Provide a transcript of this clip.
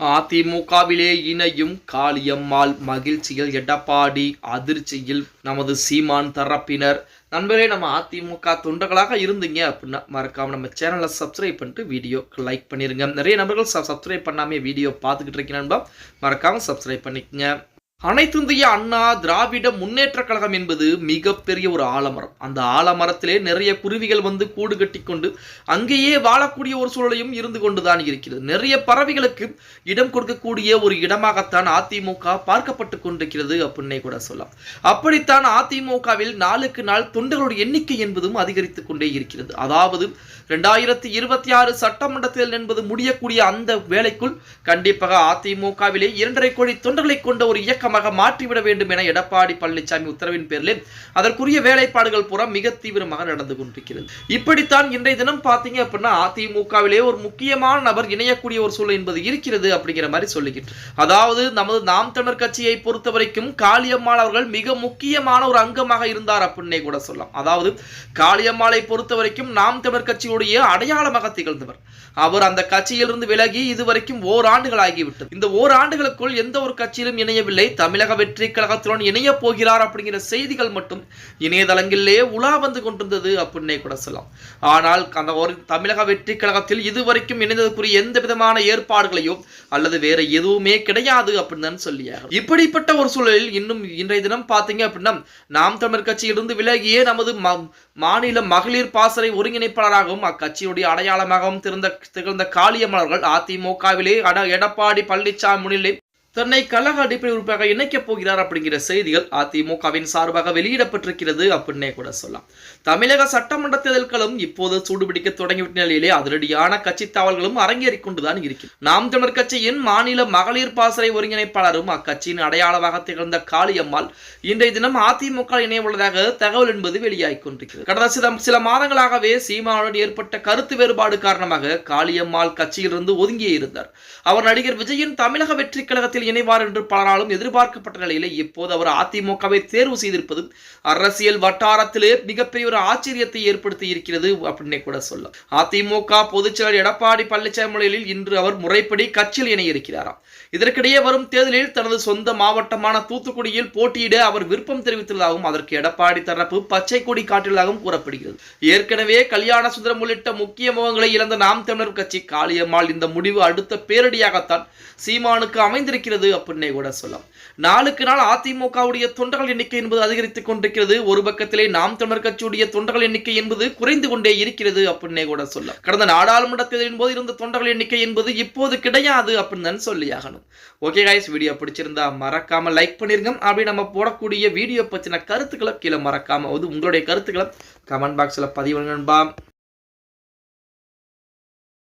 அதிமுகவிலே இணையும் காளியம்மாள் மகிழ்ச்சியில் எடப்பாடி அதிர்ச்சியில் நமது சீமான் தரப்பினர். நண்பரே நம்ம அதிமுக தொண்டர்களாக இருந்தீங்க அப்படின்னா மறக்காம நம்ம சேனலை சப்ஸ்கிரைப் பண்ணிட்டு வீடியோக்கு லைக் பண்ணிருங்க. நிறைய நபர்கள் சப்ஸ்கிரைப் பண்ணாமே வீடியோ பார்த்துக்கிட்டு இருக்கீங்க நண்பா. மறக்காம சப்ஸ்கிரைப் பண்ணிக்கங்க. அனைத்திந்திய அண்ணா திராவிட முன்னேற்ற கழகம் என்பது மிகப்பெரிய ஒரு ஆலமரம். அந்த ஆலமரத்திலே நிறைய குருவிகள் வந்து கூடு கட்டி கொண்டு அங்கேயே வாழக்கூடிய ஒரு சூழலையும் இருந்து கொண்டுதான் இருக்கிறது. நிறைய பறவைகளுக்கு இடம் கொடுக்கக்கூடிய ஒரு இடமாகத்தான் அதிமுக பார்க்கப்பட்டு கொண்டிருக்கிறது அப்படின்னே கூட சொல்லலாம். அப்படித்தான் அதிமுகவில் நாளுக்கு நாள் தொண்டர்களுடைய எண்ணிக்கை என்பதும் அதிகரித்து கொண்டே இருக்கிறது. அதாவது ரெண்டாயிரத்தி இருபத்தி ஆறு சட்டமன்ற தேர்தல் என்பது முடியக்கூடிய அந்த வேலைக்குள் கண்டிப்பாக அதிமுகவிலே இரண்டரை கோடி தொண்டர்களை கொண்ட ஒரு இயக்கமாக மாற்றிவிட வேண்டும் என எடப்பாடி பழனிசாமி உத்தரவின் பேரில் அதற்குரிய வேலைப்பாடுகள் புறம் மிக தீவிரமாக நடந்து கொண்டிருக்கிறது. இப்படித்தான் இன்றைய தினம் பார்த்தீங்க அப்படின்னா அதிமுகவிலே ஒரு முக்கியமான நபர் இணையக்கூடிய ஒரு சூழல் என்பது இருக்கிறது அப்படிங்கிற மாதிரி சொல்லிக்கிட்டு அதாவது நமது நாம் தமிழர் கட்சியை பொறுத்த வரைக்கும் காளியம்மாள் அவர்கள் மிக முக்கியமான ஒரு அங்கமாக இருந்தார் அப்படின்னே கூட சொல்லலாம். அதாவது காளியம்மாளை பொறுத்த வரைக்கும் நாம் தமிழர் கட்சியுடைய அடையாளமாக திகழ்ந்தவர். அவர் அந்த கட்சியிலிருந்து விலகி இதுவரைக்கும் ஓராண்டுகள் ஆகிவிட்டது இந்த ஓராண்டுகளுக்குள் எந்த ஒரு கட்சியிலும் இணையவில்லை. தமிழக வெற்றி கழகத்துடன் இணைய போகிறார் அப்படிங்கிற செய்திகள் மட்டும் இணையதளங்களிலே உலா வந்து கொண்டிருந்தது அப்படின்னே கூட சொல்லலாம். ஆனால் அந்த ஒரு தமிழக வெற்றி கழகத்தில் இதுவரைக்கும் இணைந்ததற்குரிய எந்த விதமான ஏற்பாடுகளையோ அல்லது வேற எதுவுமே கிடையாது அப்படின்னு தான் இப்படிப்பட்ட ஒரு சூழலில் இன்னும் இன்றைய தினம் பார்த்தீங்க அப்படின்னா நாம் தமிழர் கட்சியிலிருந்து விலகியே நமது மாநில மகளிர் பாசறை ஒருங்கிணைப்பாளராகவும் அக்கட்சியுடைய அடையாளமாகவும் திறந்த திகழ்ந்த காளியம்மலர்கள் அதிமுகவிலே அட எடப்பாடி பழனிசாமி முன்னிலை தன்னை கழக அடிப்படை உறுப்பினராக இணைக்கப் போகிறார் அப்படிங்கிற செய்திகள் அதிமுகவின் சார்பாக வெளியிடப்பட்டிருக்கிறது அப்படின்னே கூட சொல்லலாம். தமிழக சட்டமன்ற தேர்தல்களும் இப்போது சூடுபிடிக்க தொடங்கிவிட்ட நிலையிலே அதிரடியான கட்சி தாவல்களும் அரங்கேறி கொண்டுதான் இருக்கிறது. நாம் தமிழர் கட்சியின் மாநில மகளிர் பாசறை ஒருங்கிணைப்பாளரும் அக்கட்சியின் அடையாளமாக திகழ்ந்த காளியம்மாள் இன்றைய தினம் அதிமுக இணைய உள்ளதாக தகவல் என்பது வெளியாகிக் கொண்டிருக்கிறது. கடந்த சில சில மாதங்களாகவே சீமானுடன் ஏற்பட்ட கருத்து வேறுபாடு காரணமாக காளியம்மாள் கட்சியிலிருந்து ஒதுங்கியே இருந்தார். அவர் நடிகர் விஜயின் தமிழக வெற்றி கழகத்தில் இணைவார் என்று பலராலும் எதிர்பார்க்கப்பட்ட நிலையிலே இப்போது அவர் அதிமுகவை தேர்வு செய்திருப்பது அரசியல் வட்டாரத்திலே மிகப்பெரிய ஒரு ஆச்சரியத்தை ஏற்படுத்தி இருக்கிறது அப்படின்னே கூட சொல்லலாம். அதிமுக பொதுச்செயலர் எடப்பாடி பழனிசாமி முறையில் இன்று அவர் முறைப்படி கட்சியில் இணைய இருக்கிறாராம். இதற்கிடையே வரும் தேர்தலில் தனது சொந்த மாவட்டமான தூத்துக்குடியில் போட்டியிட அவர் விருப்பம் தெரிவித்துள்ளதாகவும் அதற்கு எடப்பாடி தரப்பு பச்சை கொடி காட்டுள்ளதாகவும் கூறப்படுகிறது. ஏற்கனவே கல்யாண சுந்தரம் உள்ளிட்ட முக்கிய முகங்களை இழந்த நாம் தமிழர் கட்சி காளியம்மாள் இந்த முடிவு அடுத்த பேரடியாகத்தான் சீமானுக்கு அமைந்திருக்கிறது அப்படின்னே கூட சொல்லலாம். நாளுக்கு நாள் அதிமுகவுடைய தொண்டர்கள் எண்ணிக்கை என்பது அதிகரித்துக் கொண்டிருக்கிறது. ஒரு பக்கத்திலே நாம் தமிழர் கட்சியுடைய தொண்டர்கள் எண்ணிக்கை என்பது குறைந்து கொண்டே இருக்கிறது அப்படின்னே கூட சொல்லலாம். கடந்த நாடாளுமன்ற தேர்தலின் போது இருந்த தொண்டர்கள் எண்ணிக்கை என்பது இப்போது கிடையாது அப்படின்னு தான் சொல்லியாகணும் ஓகே காய்ஸ் வீடியோ பிடிச்சிருந்தா மறக்காம லைக் பண்ணிருங்க. அப்படி நம்ம போடக்கூடிய வீடியோ பற்றின கருத்துக்களை கீழே மறக்காம அது உங்களுடைய கருத்துக்களை கமெண்ட் பாக்ஸில் பதிவு நண்பா.